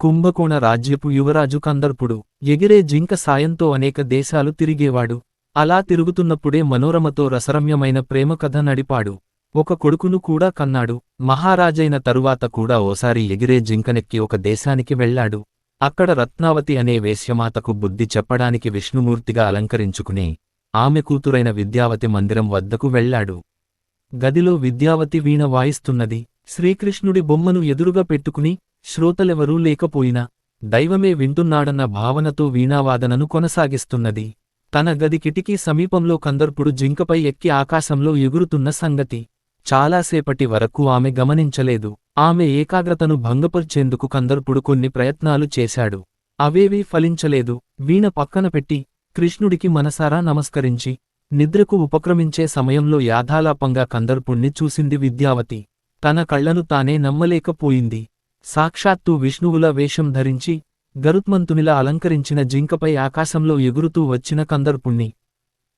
కుంభకోణ రాజ్యపు యువరాజు కందర్పుడు. ఎగిరే జింక సాయంతో అనేక దేశాలు తిరిగేవాడు. అలా తిరుగుతున్నప్పుడే మనోరమతో రసరమ్యమైన ప్రేమ కథ నడిపాడు. ఒక కొడుకును కూడా కన్నాడు. మహారాజైన తరువాత కూడా ఓసారి ఎగిరే జింకనెక్కి ఒక దేశానికి వెళ్ళాడు. అక్కడ రత్నావతి అనే వేశ్యమాతకు బుద్ధి చెప్పడానికి విష్ణుమూర్తిగా అలంకరించుకుని ఆమె కూతురైన విద్యావతి మందిరం వద్దకు వెళ్ళాడు. గదిలో విద్యావతి వీణ వాయిస్తున్నది. శ్రీకృష్ణుడి బొమ్మను ఎదురుగా పెట్టుకుని శ్రోతలెవరూ లేకపోయినా దైవమే వింటున్నాడన్న భావనతో వీణావాదనను కొనసాగిస్తున్నది. తన గది కిటికీ సమీపంలో కందర్పుడు జింకపై ఎక్కి ఆకాశంలో ఎగురుతున్న సంగతి చాలాసేపటి వరకు ఆమె గమనించలేదు. ఆమె ఏకాగ్రతను భంగపర్చేందుకు కందర్పుడు కొన్ని ప్రయత్నాలు చేశాడు. అవేవీ ఫలించలేదు. వీణ పక్కన పెట్టి కృష్ణుడికి మనసారా నమస్కరించి నిద్రకు ఉపక్రమించే సమయంలో యాధాలాపంగా కందర్పుణ్ణి చూసింది విద్యావతి. తన కళ్ళను తానే నమ్మలేకపోయింది. సాక్షాత్తు విష్ణువుల వేషం ధరించి గరుత్మంతునిలా అలంకరించిన జింకపై ఆకాశంలో ఎగురుతూ వచ్చిన కందర్పుణ్ణి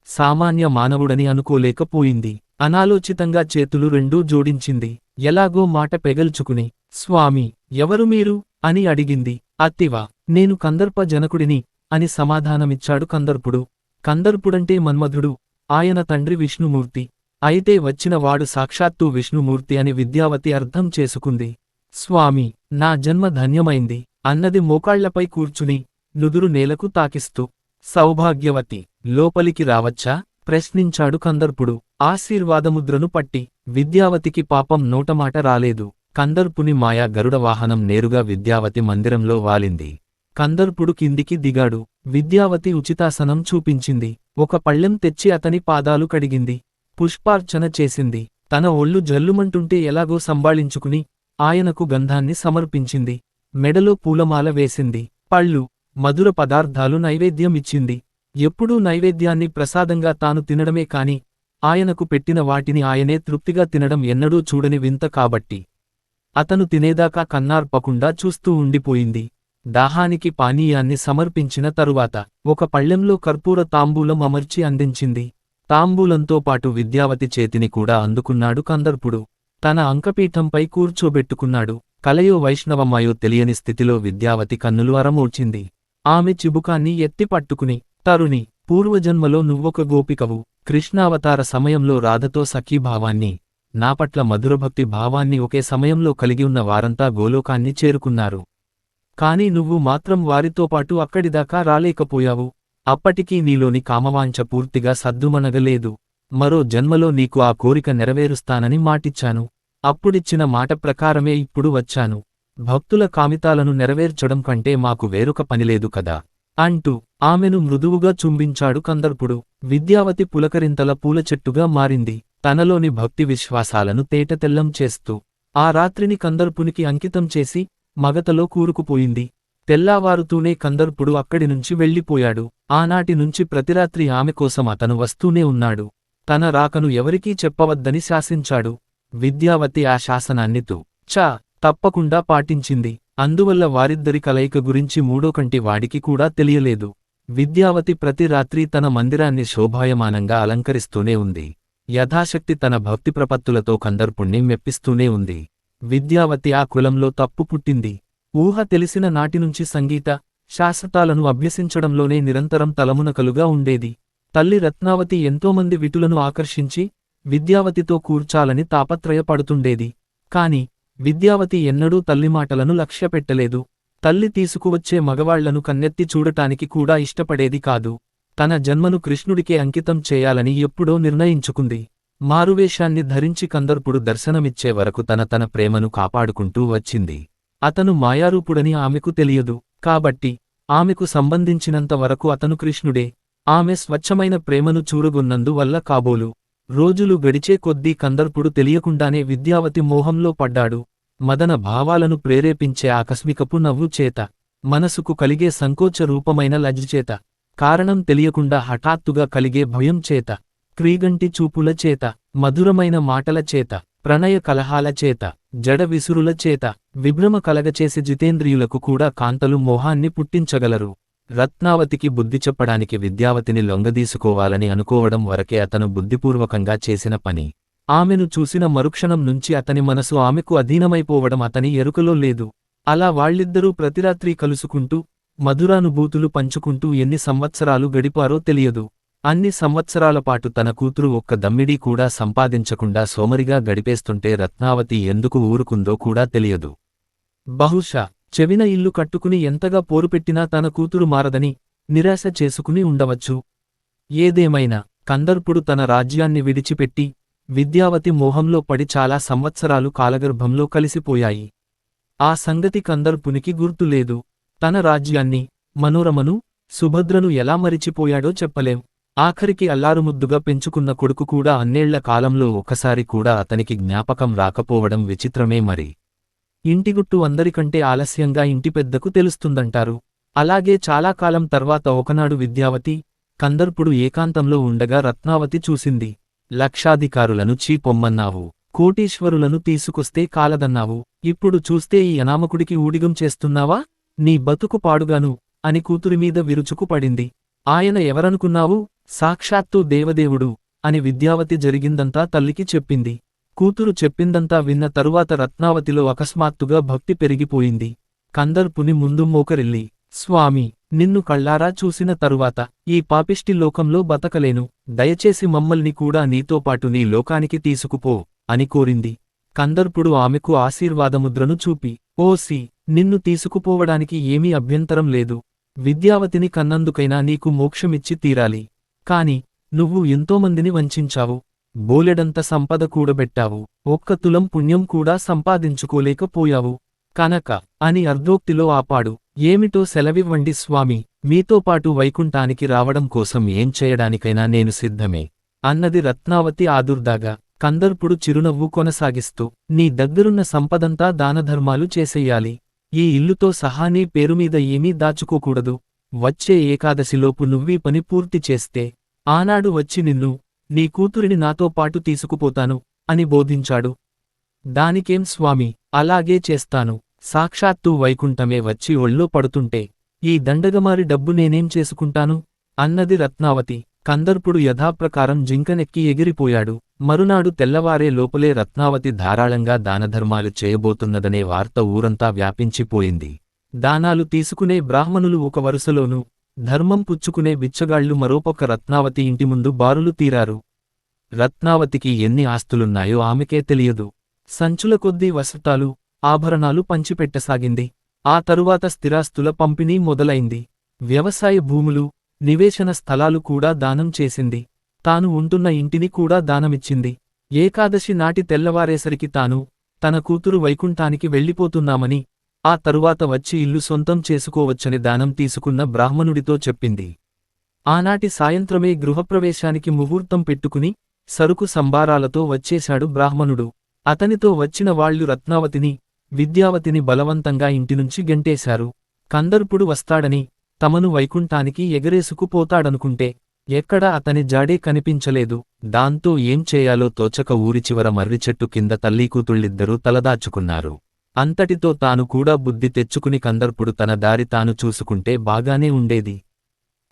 సామాన్య మానవుడని అనుకోలేకపోయింది. అనాలోచితంగా చేతులు రెండూ జోడించింది. ఎలాగో మాట పెగల్చుకుని స్వామి ఎవరు మీరు అని అడిగింది. అత్తివా నేను కందర్ప జనకుడిని అని సమాధానమిచ్చాడు కందర్పుడు. కందర్పుడంటే మన్మధుడు ఆయన తండ్రి విష్ణుమూర్తి. అయితే వచ్చినవాడు సాక్షాత్తు విష్ణుమూర్తి అని విద్యావతి అర్థం చేసుకుంది. స్వామి నా జన్మ ధన్యమైంది. అన్నది మోకాళ్ళపై కూర్చుని నుదురు నేలకు తాకిస్తూ సౌభాగ్యవతి లోపలికి రావచ్చా? ప్రశ్నించాడు కందర్పుడు. ఆశీర్వాదముద్రను పట్టి విద్యావతికి పాపం నోటమాట రాలేదు. కందర్పుని మాయా గరుడ వాహనం నేరుగా విద్యావతి మందిరంలో వాలింది. కందర్పుడు కిందికి దిగాడు. విద్యావతి ఉచితాసనం చూపించింది. ఒక పళ్ళెం తెచ్చి అతని పాదాలు కడిగింది. పుష్పార్చన చేసింది. తన ఒళ్ళు జల్లుమంటుంటే ఎలాగో సంబాళించుకుని ఆయనకు గంధాన్ని సమర్పించింది. మెడలో పూలమాల వేసింది. పళ్ళు మధుర పదార్థాలు నైవేద్యం ఇచ్చింది ఎప్పుడూ నైవేద్యాన్ని ప్రసాదంగా తాను తినడమే కాని ఆయనకు పెట్టిన వాటిని ఆయనే తృప్తిగా తినడం ఎన్నడూ చూడని వింత కాబట్టి. అతను తినేదాకా కన్నార్పకుండా చూస్తూ ఉండిపోయింది. దాహానికి పానీయాన్ని సమర్పించిన తరువాత ఒక పళ్ళెంలో కర్పూర తాంబూలం అమర్చి అందించింది. తాంబూలంతో పాటు విద్యావతి చేతిని కూడా అందుకున్నాడు కందర్పుడు. తన అంకపీఠంపై కూర్చోబెట్టుకున్నాడు. కలయో వైష్ణవమాయో తెలియని స్థితిలో విద్యావతి కన్నులు అరమూర్చింది ఆమె చిబుకాన్ని ఎత్తి పట్టుకుని తరుణి పూర్వజన్మలో నువ్వొక గోపికవు. కృష్ణావతార సమయంలో రాధతో సఖీభావాన్ని నాపట్ల మధురభక్తి భావాన్ని ఒకే సమయంలో కలిగి ఉన్న వారంతా గోలోకాన్ని చేరుకున్నారు. కాని నువ్వు మాత్రం వారితో పాటు అక్కడిదాకా రాలేకపోయావు. అప్పటికీ నీలోని కామవాంఛ పూర్తిగా సద్దుమనగలేదు మరో జన్మలో నీకు ఆ కోరిక నెరవేరుస్తానని మాటిచ్చాను. అప్పుడిచ్చిన మాట ప్రకారమే ఇప్పుడు వచ్చాను. భక్తుల కామితాలను నెరవేర్చడం కంటే మాకు వేరొక పనిలేదు కదా. అంటూ ఆమెను మృదువుగా చుంబించాడు కందర్పుడు. విద్యావతి పులకరింతల పూలచెట్టుగా మారింది. తనలోని భక్తి విశ్వాసాలను తేటతెల్లం చేస్తూ ఆ రాత్రిని కందర్పునికి అంకితం చేసి మగతలో కూరుకుపోయింది. తెల్లావారుతూనే కందర్పుడు అక్కడి నుంచి వెళ్ళిపోయాడు. ఆనాటి నుంచి ప్రతిరాత్రి ఆమె కోసం అతను వస్తూనే ఉన్నాడు. తన రాకను ఎవరికీ చెప్పవద్దని శాసించాడు. విద్యావతి ఆ శాసనాన్ని తూ. చ. తప్పకుండా పాటించింది. అందువల్ల వారిద్దరి కలయిక గురించి మూడో కంటి వాడికి కూడా తెలియలేదు. విద్యావతి ప్రతి రాత్రి తన మందిరాన్ని శోభాయమానంగా అలంకరిస్తూనే ఉంది. యథాశక్తి తన భక్తి ప్రపత్తులతో కందర్పుణ్ణి మెప్పిస్తూనే ఉంది. విద్యావతి ఆ కులంలో తప్పు పుట్టింది. ఊహ తెలిసిన నాటినుంచి సంగీత శాశ్వతాలను అభ్యసించడంలోనే నిరంతరం తలమునకలుగా ఉండేది. తల్లి రత్నావతి ఎంతోమంది విటులను ఆకర్షించి విద్యావతితో కూర్చాలని తాపత్రయపడుతుండేది. కాని విద్యావతి ఎన్నడూ తల్లి మాటలను లక్ష్యపెట్టలేదు. తల్లి తీసుకువచ్చే మగవాళ్ళను కన్నెత్తి చూడటానికి కూడా ఇష్టపడేది కాదు. తన జన్మను కృష్ణుడికే అంకితం చేయాలని ఎప్పుడో నిర్ణయించుకుంది. మారువేషాన్ని ధరించి కందర్పుడు దర్శనమిచ్చే వరకు తన తన ప్రేమను కాపాడుకుంటూ వచ్చింది. అతను మాయారూపుడని ఆమెకు తెలియదు. కాబట్టి ఆమెకు సంబంధించినంత వరకు అతను కృష్ణుడే. ఆమె స్వచ్ఛమైన ప్రేమను చూరుగొన్నందువల్ల కాబోలు. రోజులు గడిచే కొద్దీ కందర్పుడు తెలియకుండానే విద్యావతి మోహంలో పడ్డాడు. మదన భావాలను ప్రేరేపించే ఆకస్మికపు నవ్వు చేత. మనసుకు కలిగే సంకోచ రూపమైన లజ్జచేత కారణం తెలియకుండా హఠాత్తుగా కలిగే భయం చేత. క్రీగంటి చూపుల చేత. మధురమైన మాటల చేత. ప్రణయ కలహాల చేత. జడ విసురుల చేత. విభ్రమ కలగచేసి జితేంద్రియులకు కూడా కాంతలు మోహాన్ని పుట్టించగలరు. రత్నావతికి బుద్ధి చెప్పడానికి విద్యావతిని లొంగదీసుకోవాలని అనుకోవడం వరకే అతను బుద్ధిపూర్వకంగా చేసిన పని. ఆమెను చూసిన మరుక్షణం నుంచి అతని మనసు ఆమెకు అధీనమైపోవడం అతని ఎరుకలో లేదు. అలా వాళ్ళిద్దరూ ప్రతిరాత్రి కలుసుకుంటూ మధురానుభూతులు పంచుకుంటూ ఎన్ని సంవత్సరాలు గడిపారో తెలియదు. అన్ని సంవత్సరాల పాటు తన కూతురు ఒక్క దమ్మిడీ కూడా సంపాదించకుండా సోమరిగా గడిపేస్తుంటే రత్నావతి ఎందుకు ఊరుకుందో కూడా తెలియదు. బహుశా చెవిన ఇల్లు కట్టుకుని ఎంతగా పోరుపెట్టినా తన కూతురు మారదని నిరాశ చేసుకుని ఉండవచ్చు. ఏదేమైనా కందర్పుడు తన రాజ్యాన్ని విడిచిపెట్టి విద్యావతి మోహంలో పడి చాలా సంవత్సరాలు కాలగర్భంలో కలిసిపోయాయి. ఆ సంగతి కందర్పునికి గుర్తులేదు తన రాజ్యాన్ని మనోరమను సుభద్రను ఎలా మరిచిపోయాడో చెప్పలేం. ఆఖరికి అల్లారుముద్దుగా పెంచుకున్న కొడుకు కూడా అన్నేళ్ళ కాలంలో ఒకసారి కూడా అతనికి జ్ఞాపకం రాకపోవడం విచిత్రమే మరి. ఇంటిగుట్టు అందరికంటే ఆలస్యంగా ఇంటి పెద్దకు తెలుస్తుందంటారు. అలాగే చాలా కాలం తర్వాత ఒకనాడు విద్యావతి కందర్పుడు ఏకాంతంలో ఉండగా రత్నావతి చూసింది. లక్షాధికారులను చీపొమ్మన్నావు కోటీశ్వరులను తీసుకొస్తే కాలదన్నావు. ఇప్పుడు చూస్తే ఈ అనామకుడికి ఊడిగం చేస్తున్నావా? నీ బతుకు పాడుగాను అని కూతురిమీద విరుచుకు పడింది. ఆయన ఎవరనుకున్నావు? సాక్షాత్తు దేవదేవుడు అని విద్యావతి జరిగిందంతా తల్లికి చెప్పింది. కూతురు చెప్పిందంతా విన్న తరువాత రత్నావతిలో అకస్మాత్తుగా భక్తి పెరిగిపోయింది. కందర్పుని ముందు మోకరిల్లి స్వామి నిన్ను కళ్ళారా చూసిన తరువాత ఈ పాపిష్టి లోకంలో బతకలేను. దయచేసి మమ్మల్ని కూడా నీతో పాటు నీ లోకానికి తీసుకుపో అని కోరింది. కందర్పుడు ఆమెకు ఆశీర్వాదముద్రను చూపి ఓసి నిన్ను తీసుకుపోవడానికి ఏమీ అభ్యంతరం లేదు. విద్యావతిని కన్నందుకైనా నీకు మోక్షమిచ్చి తీరాలి. కాని నువ్వు ఎంతోమందిని వంచించావు బోలెడంత సంపద కూడబెట్టావు. ఒక్క తులం పుణ్యం కూడా సంపాదించుకోలేకపోయావు. కనక అని అర్ధోక్తిలో ఆపాడు. ఏమిటో సెలవివ్వండి స్వామి. మీతో పాటు వైకుంఠానికి రావడం కోసం ఏం చేయడానికైనా నేను సిద్ధమే. అన్నది రత్నావతి ఆదుర్దాగా. కందర్పుడు చిరునవ్వు కొనసాగిస్తూ నీ దగ్గరున్న సంపదంతా దానధర్మాలు చేసెయ్యాలి ఈ ఇల్లుతో సహా నీ పేరుమీద ఏమీ దాచుకోకూడదు. వచ్చే ఏకాదశిలోపు నువ్వీ పని పూర్తి చేస్తే ఆనాడు వచ్చి నిన్ను నీ కూతురిని నాతో పాటు తీసుకుపోతాను అని బోధించాడు. దానికేం స్వామి? అలాగే చేస్తాను. సాక్షాత్తు వైకుంఠమే వచ్చి ఒళ్ళో పడుతుంటే ఈ దండగమారి డబ్బు నేనేం చేసుకుంటాను? అన్నది రత్నావతి. కందర్పుడు యథాప్రకారం జింకనెక్కి ఎగిరిపోయాడు. మరునాడు తెల్లవారే లోపలే రత్నావతి ధారాళంగా దానధర్మాలు చేయబోతున్నదనే వార్త ఊరంతా వ్యాపించిపోయింది. దానాలు తీసుకునే బ్రాహ్మణులు ఒక వరుసలోనూ ధర్మం పుచ్చుకునే బిచ్చగాళ్ళు మరోపొక్క రత్నావతి ఇంటి ముందు బారులు తీరారు. రత్నావతికి ఎన్ని ఆస్తులున్నాయో ఆమెకే తెలియదు. సంచుల కొద్దీ వసతాలు ఆభరణాలు పంచిపెట్టసాగింది. ఆ తరువాత స్థిరాస్తుల పంపిణీ మొదలైంది. వ్యవసాయ భూములు నివేశన స్థలాలు కూడా దానం చేసింది. తాను ఉంటున్న ఇంటిని కూడా దానమిచ్చింది. ఏకాదశి నాటి తెల్లవారేసరికి తాను తన కూతురు వైకుంఠానికి వెళ్ళిపోతున్నామని ఆ తరువాత వచ్చి ఇల్లు సొంతం చేసుకోవచ్చని దానం తీసుకున్న బ్రాహ్మణుడితో చెప్పింది. ఆనాటి సాయంత్రమే గృహప్రవేశానికి ముహూర్తం పెట్టుకుని సరుకు సంబారాలతో వచ్చేశాడు బ్రాహ్మణుడు. అతనితో వచ్చిన వాళ్ళు రత్నావతిని విద్యావతిని బలవంతంగా ఇంటినుంచి గెంటేశారు. కందర్పుడు వస్తాడని తమను వైకుంఠానికి ఎగరేసుకుపోతాడనుకుంటే ఎక్కడా అతని జాడే కనిపించలేదు. దాంతో ఏం చేయాలో తోచక ఊరి చివర మర్రిచెట్టు కింద తల్లీకూతుళ్ళిద్దరూ తలదాచుకున్నారు. అంతటితో తాను కూడా బుద్ధి తెచ్చుకుని కందర్పుడు తన దారి తాను చూసుకుంటే బాగానే ఉండేది.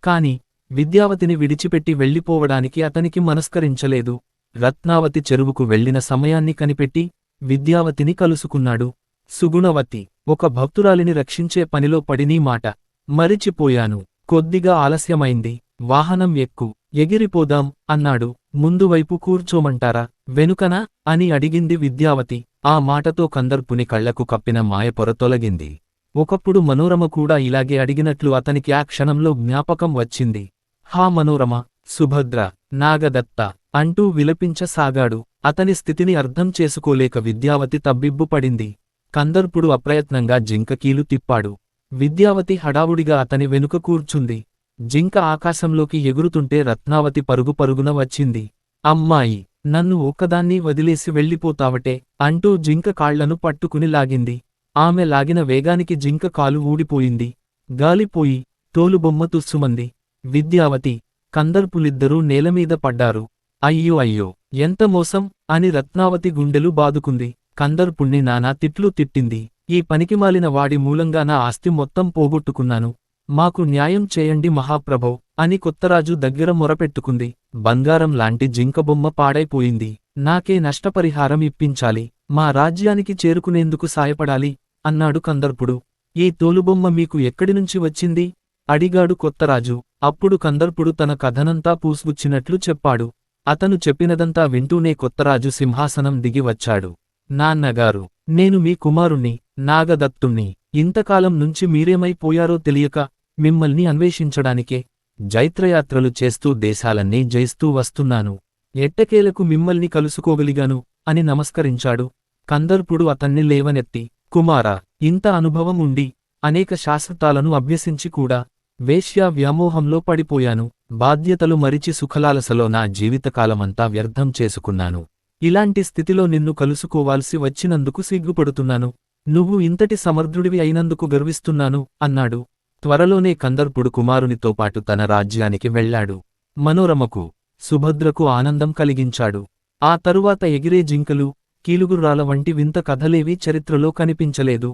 కాని విద్యావతిని విడిచిపెట్టి వెళ్ళిపోవడానికి అతనికి మనస్కరించలేదు. రత్నావతి చెరువుకు వెళ్ళిన సమయాన్ని కనిపెట్టి విద్యావతిని కలుసుకున్నాడు. సుగుణవతి ఒక భక్తురాలిని రక్షించే పనిలో పడినీ మాట మరిచిపోయాను. కొద్దిగా ఆలస్యమైంది. వాహనం ఎక్కు. ఎగిరిపోదాం అన్నాడు. ముందువైపు కూర్చోమంటారా? వెనుకనా? అని అడిగింది విద్యావతి. ఆ మాటతో కందర్పుని కళ్ళకు కప్పిన మాయ పొర తొలగింది ఒకప్పుడు మనోరమ కూడా ఇలాగే అడిగినట్లు అతనికి ఆ క్షణంలో జ్ఞాపకం వచ్చింది. హా మనోరమ సుభద్ర నాగదత్త అంటూ విలపించసాగాడు. అతని స్థితిని అర్థం చేసుకోలేక విద్యావతి తబ్బిబ్బుపడింది కందర్పుడు అప్రయత్నంగా జింకకీలు తిప్పాడు. విద్యావతి హడావుడిగా అతని వెనుక కూర్చుంది. జింక ఆకాశంలోకి ఎగురుతుంటే రత్నావతి పరుగు పరుగున వచ్చింది. అమ్మాయి నన్ను ఒక్కదాన్ని వదిలేసి వెళ్ళిపోతావటే అంటూ జింక కాళ్ళను పట్టుకుని లాగింది. ఆమె లాగిన వేగానికి జింక కాలు ఊడిపోయింది. గాలిపోయి తోలుబొమ్మ తుస్సుమంది. విద్యావతి కందర్పులిద్దరూ నేలమీద పడ్డారు. అయ్యో అయ్యో ఎంత మోసం అని రత్నావతి గుండెలు బాదుకుంది. కందర్పుణ్ణి నానా తిట్లు తిట్టింది. ఈ పనికిమాలిన వాడి మూలంగా నా ఆస్తి మొత్తం పోగొట్టుకున్నాను. మాకు న్యాయం చేయండి మహాప్రభో అని కొత్తరాజు దగ్గర మొరపెట్టుకుంది. బంగారం లాంటి జింకబొమ్మ పాడైపోయింది. నాకే నష్టపరిహారం ఇప్పించాలి మా రాజ్యానికి చేరుకునేందుకు సాయపడాలి అన్నాడు కందర్పుడు. ఈ తోలుబొమ్మ మీకు ఎక్కడినుంచి వచ్చింది? అడిగాడు కొత్తరాజు. అప్పుడు కందర్పుడు తన కథనంతా పూసుగుచ్చినట్లు చెప్పాడు. అతను చెప్పినదంతా వింటూనే కొత్తరాజు సింహాసనం దిగి వచ్చాడు. నాన్నగారు నేను మీ కుమారుణ్ణి నాగదత్తుణ్ణి. ఇంతకాలం నుంచి మీరేమైపోయారో తెలియక మిమ్మల్ని అన్వేషించడానికే జైత్రయాత్రలు చేస్తూ దేశాలన్నీ జయిస్తూ వస్తున్నాను. ఎట్టకేలకు మిమ్మల్ని కలుసుకోగలిగాను? అని నమస్కరించాడు. కందర్పుడు అతన్ని లేవనెత్తి కుమారా ఇంత అనుభవం ఉండి అనేక శాశ్వతాలను అభ్యసించి కూడా వేశ్యా వ్యామోహంలో పడిపోయాను. బాధ్యతలు మరిచి సుఖలాలసలో నా జీవితకాలమంతా వ్యర్థం చేసుకున్నాను. ఇలాంటి స్థితిలో నిన్ను కలుసుకోవాల్సి వచ్చినందుకు సిగ్గుపడుతున్నాను. నువ్వు ఇంతటి సమర్థుడివి అయినందుకు గర్విస్తున్నాను అన్నాడు. త్వరలోనే కందర్పుడు కుమారునితో పాటు తన రాజ్యానికి వెళ్ళాడు. మనోరమకు సుభద్రకు ఆనందం కలిగించాడు. ఆ తరువాత ఎగిరే జింకలు కీలుగుర్రాల వంటి వింత కథలేవీ చరిత్రలో కనిపించలేదు.